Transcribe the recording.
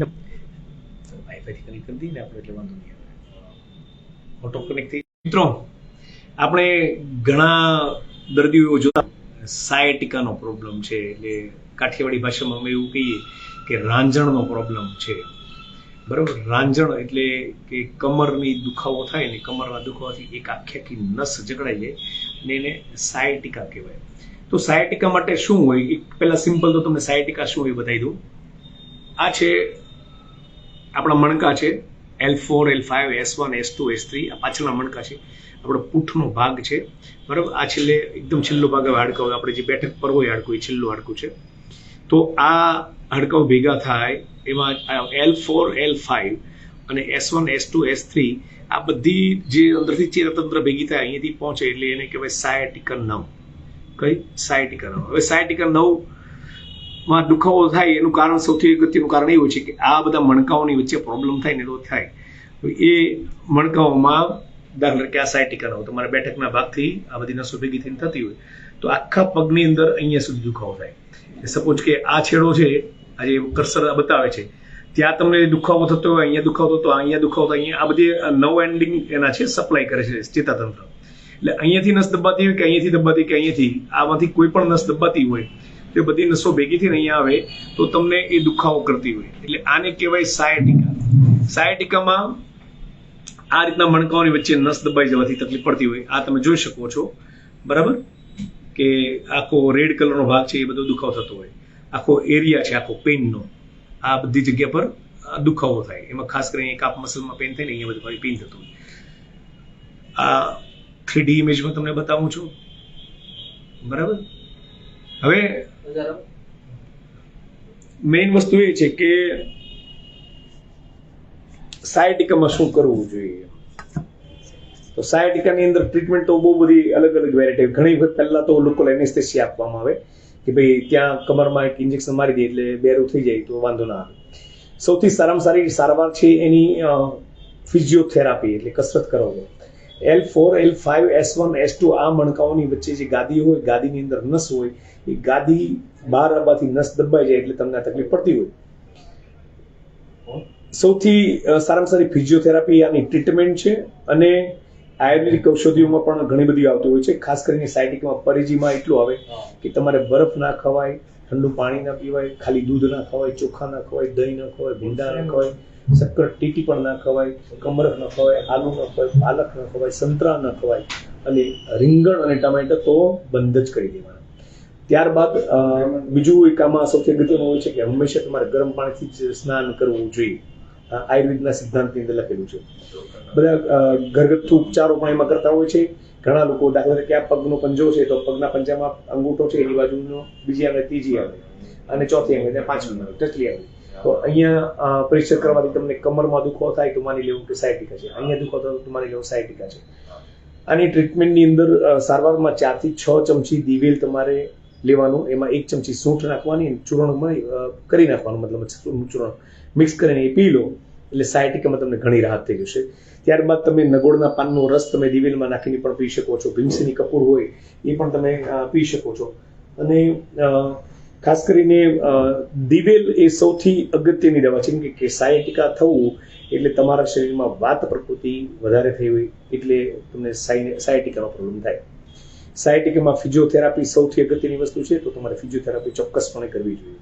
વાઈફાઈથી connect કરી દઈએ આપણે, એટલે વાંધો નહીં આવે. ઓટો કનેક્ટ થઈ મિત્રો, આપણે ઘણા દર્દીઓ જોતા સાયટિકાનો પ્રોબ્લેમ છે, એટલે કાઠિયાવાડી ભાષામાં અમે એવું કહીએ કે રાંજણનો પ્રોબ્લેમ છે. બરાબર? રાંજણ એટલે કે કમરની દુખાવો થાય ને કમરના દુખાવાથી એક આખી આખી નસ જકડાઈ જાય અને એને સાયટિકા કહેવાય. તો સાયટિકા માટે શું હોય? એક પહેલા સિમ્પલ તો તમને સાયટિકા શું હોય બતાવી દઉં. આ છે આપણા મણકા છે L four L five S one S two S three આ પાછળના મણકા છે. આપણો પૂઠનો ભાગ છે. બરાબર? આ છેલ્લે એકદમ છેલ્લો ભાગ હાડકા હોય. આપણે જે બેઠક પર હોય હાડકું, એ છેલ્લું હાડકું છે. તો આ હાડકાઓ ભેગા થાય એમાં એલ ફોર એલ ફાઇવ અને S one S two S three આ બધી જે અંદરથી ચેતાતંત્ર ભેગી થાય, અહીંયાથી પહોંચે એટલે એને કહેવાય સાયટિકલ નવ. કઈ? સાયટિકલ નવ. હવે સાયટિકલ નવ માં દુખાવો થાય એનું કારણ સૌથી અગત્યનું કારણ એવું છે કે આ બધા મણકાઓની વચ્ચે પ્રોબ્લેમ થાય ને તો થાય. તો એ મણકાઓમાં દાખલા તરીકે આ સાયટિકા હોય તમારા બેઠકના ભાગથી આ બધી નસો ભેગી થઈને થતી હોય તો આખા પગની અંદર અહીંયા સુધી દુખાવો થાય. સપોઝ કે આ છેડો છે આ જે કર્સર બતાવે છે ત્યાં તમને દુખાવો થતો હોય અહીંયા દુખાવો થતો હોય, અહીંયા દુખાવો અહીંયા આ બધી નવ એન્ડિંગ એના છે સપ્લાય કરે છે ચેતાતંત્ર. એટલે અહીંયાથી નસ દબાતી હોય કે અહીંયાથી દબાતી કે અહીંયાથી આમાંથી કોઈ પણ નસ દબાતી હોય તે બધી નસો ભેગી થઈને અહીંયા આવે, તો તમને એ દુખાવો કરતી હોય. એટલે આને કહેવાય સાયટિકા સાયટિકામાં આ રીતના મણકાઓની વચ્ચે નસ દબાઈ જવાથી તકલીફ પડતી હોય. આ તમે જોઈ શકો છો. બરાબર? કે આખો રેડ કલરનો ભાગ છે, એ બધો દુખાવો થતો હોય. આખો એરિયા છે, આખો પેનનો આ બધી જગ્યા પર દુખાવો થાય. એમાં ખાસ કરીને કાપ મસલમાં પેન થાય ને અહીંયા બધું પેઇન થતું હોય. આ થ્રી ડી ઇમેજમાં તમને બતાવું છું. બરાબર? હવે મેઇન વસ્તુ એ છે કે સાયટિકામાં શું કરવું જોઈએ? તો સાયટિકાની અંદર ટ્રીટમેન્ટ તો બહુ બધી અલગ અલગ વેરાયટી ઘણી વખત પહેલા તો લોકો એનેસ્થેસિયા આપવામાં આવે કે ભાઈ ત્યાં કમરમાં એક ઇન્જેક્શન મારી દે એટલે બેરું થઈ જાય તો વાંધો ના આવે. સૌથી સારામાં સારી સારવાર છે એની ફિઝિયોથેરાપી એટલે કસરત કરવાનો. L four L five S one S two આ મણકાઓની વચ્ચે જે ગાદી હોય ગાદીની અંદર નસ હોય એ ગાદી બહાર આવવાથી નસ દબાઈ જાય એટલે તમને આ તકલીફ પડતી હોય. સૌથી સારામાં સારી ફિઝિયોથેરાપી આની ટ્રીટમેન્ટ છે અને આયુર્વેદિક ઔષધિઓમાં પણ ઘણી બધી આવતી હોય છે. ખાસ કરીને સાયટિકમાં પરિજીમાં એટલું આવે કે તમારે બરફ ના ખવાય ઠંડુ પાણી ના પીવાય, ખાલી દૂધ ના ખવાય, ચોખા ના ખવાય, દહીં ના ખવાય, ભીંડા ના ખવાય, શક્કર, ટીટી પણ ના ખવાય કમરક ના ખવાય, આલુ ના ખવાય, પાલક ના ખવાય, સંતરા ના ખવાય અને રીંગણ અને ટમેટા તો બંધ જ કરી દેવાના. ત્યારબાદ બીજું એક આમાં સૌથી અગત્યનું હોય છે કે હંમેશા તમારે ગરમ પાણીથી સ્નાન કરવું જોઈએ. આયુર્વેદના સિદ્ધાંતની અંદર લખેલું છે. બધા ઘરગથ્થુ ઉપચારો પણ એમાં કરતા હોય છે. ઘણા લોકો દાખલા તરીકે આ પગનો પંજો છે તો પગના પંજામાં અંગૂઠો છે એની બાજુનો બીજી આંગળી ત્રીજી આંગળી અને ચોથી આંગળી અને પાંચમી આંગળી ટચલી આંગળી. તો અહીંયા અ, કરવાથી તમને કમરમાં દુખાવો થાય તો માની લેવું કે સાયટિકા છે. અહીંયા દુખાવો થાય તો માની લેવું સાયટિકા છે. આની ટ્રીટમેન્ટની અંદર સારવારમાં ચારથી છ ચમચી દિવેલ તમારે લેવાનું એમાં એક ચમચી સૂંઠ નાખવાની ચૂર્ણમાં કરી નાખવાનું મતલબ ચૂર્ણ. મિક્સ કરીને એ પી લો. એટલે સાયટિકામાં તમને ઘણી રાહત થઈ જશે. ત્યારબાદ તમે નગોળના પાનનો રસ તમે દિવેલમાં નાખીને પણ પી શકો છો. ભીમસીની કપૂર હોય એ પણ તમે પી શકો છો. અને ખાસ કરીને દિવેલ એ સૌથી અગત્યની દવા છે. કેમ કે- સાયટિકા થવું એટલે તમારા શરીરમાં વાત પ્રકૃતિ વધારે થઈ હોય એટલે તમને સાય- સાયટિકાનો પ્રોબ્લેમ થાય. સાયટિકામાં ફિઝિયોથેરાપી સૌથી અગત્યની વસ્તુ છે, તો તમારે ફિઝિયોથેરાપી ચોક્કસપણે કરવી જોઈએ.